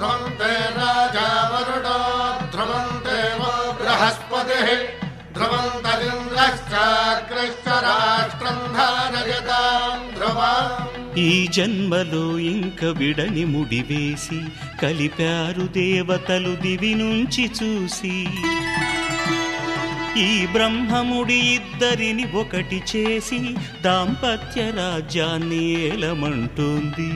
ध्रुवन्ते राजा वरुणो ध्रुवन्ते वो बृहस्पतिः ध्रुवन्तरिन्द्रश्चाग्रश्च राष्ट्रम् धारयताम् ध्रुवम् ఈ జన్మలో ఇంక విడని ముడివేసి కలిపారు దేవతలు దివి నుంచి చూసి ఈ బ్రహ్మముడి ఇద్దరిని ఒకటి చేసి దాంపత్య రాజ్యాన్ని ఏలమంటుంది